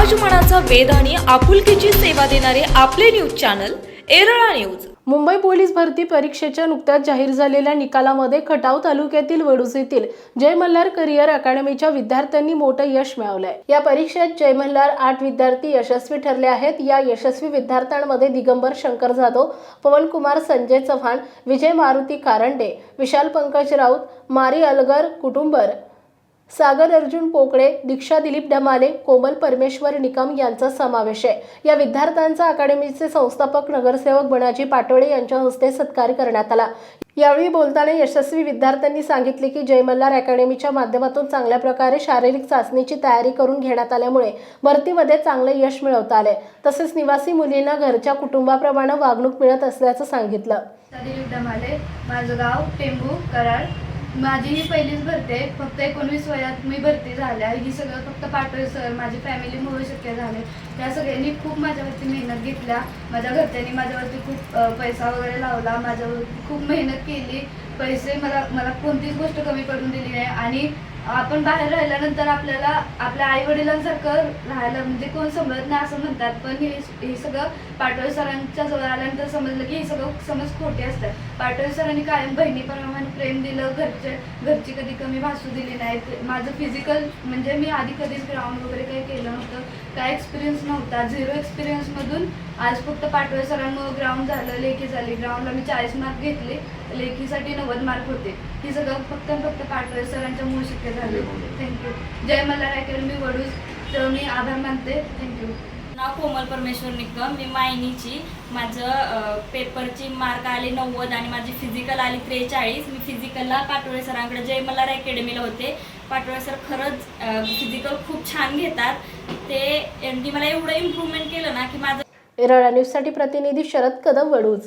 राजमनाचा वेद आणि आपुलकीची सेवा देणारे आपले न्यूज चॅनल एरळा न्यूज. मुंबई पोलीस भरती परीक्षेच्या नुकत्याच जाहीर झालेल्या निकालामध्ये खटाव तालुक्यातील वडूज येथील जय मल्हार करिअर अकॅडमीच्या विद्यार्थ्यांनी मोठं यश मिळवलंय. या परीक्षेत जय मल्हार आठ विद्यार्थी यशस्वी ठरले आहेत. या यशस्वी विद्यार्थ्यांमध्ये दिगंबर शंकर जाधव पवनकुमार संजय चव्हाण विजय मारुती कारंडे विशाल पंकज राऊत मारी अलगर कुटुंबर सागर अर्जुन पोकळे दीक्षा दिलीप ढमाले कोमल परमेश्वर निकम यांचा समावेश आहे. या विद्यार्थ्यांचा अकादमीचे संस्थापक नगरसेवक बनाजी पाटोळे यांच्या हस्ते सत्कार करण्यात आला. यावेळी बोलताना यशस्वी विद्यार्थ्यांनी सांगितले की जय मल्हार अकॅडमीच्या माध्यमातून चांगल्या प्रकारे शारीरिक चाचणीची तयारी करून घेण्यात आल्यामुळे भरतीमध्ये चांगले यश मिळवता आले तसेच निवासी मुलींना घरच्या कुटुंबाप्रमाणे वागणूक मिळत असल्याचं सांगितलं. माझं गाव टेंबू कराड. माझी ही पहिलीच भरती आहे. फक्त एकोणवीस वयात मी भरती झाल्या ही सगळं फक्त पाठवे सर माझी फॅमिलीमुळे शक्य झाले. त्या सगळ्यांनी खूप माझ्यावरती मेहनत घेतल्या. माझ्या घरच्यांनी माझ्यावरती खूप पैसा वगैरे लावला. माझ्यावरती खूप मेहनत केली. पैसे मला मला कोणतीच गोष्ट कमी पडून दिली नाही. आणि आपण बाहेर राहिल्यानंतर आपल्याला आपल्या आई वडिलांसारखं राहायला म्हणजे कोण समजत नाही असं म्हणतात. पण हे हे सगळं पाटोळे सरांच्या जवळ आल्यानंतर समजलं की हे सगळं समज खोटे असतात. पाटोळे सरांनी कायम बहिणीप्रमाणे प्रेम दिलं घरचे घरची कधी कमी भासू दिली नाहीत. माझं फिजिकल म्हणजे मी आधी कधीच ग्राउंड वगैरे काही केलं नव्हतं. काय एक्सपिरियन्स नव्हता. झिरो एक्सपिरियन्समधून आज फक्त पाटोळे सरांमुळे ग्राउंड झालं लेखी झाली. ग्राउंडला मी चाळीस मार्क घेतले. लेखीसाठी नव्वद मार्क होते. हे सगळं फक्त फक्त पाटोळे सरांच्या मुळे झालं. Thank you Jai Malhar academy Vaduj तर मी आभार मानते. थँक्यू नाव कोमल परमेश्वर निकम. मी मायनीची. माझं पेपरची मार्क आले नव्वद आणि माझी फिजिकल आली त्रेचाळीस. मी फिजिकलला पाटोळे सरांकडे जय मल्हार अकॅडमीला होते. पाटोळे सर खरंच फिजिकल खूप छान घेतात. ते यांनी मला एवढं इम्प्रूव्हमेंट केलं ना की माझं एरळा न्यूजसाठी प्रतिनिधी शरद कदम वडूज.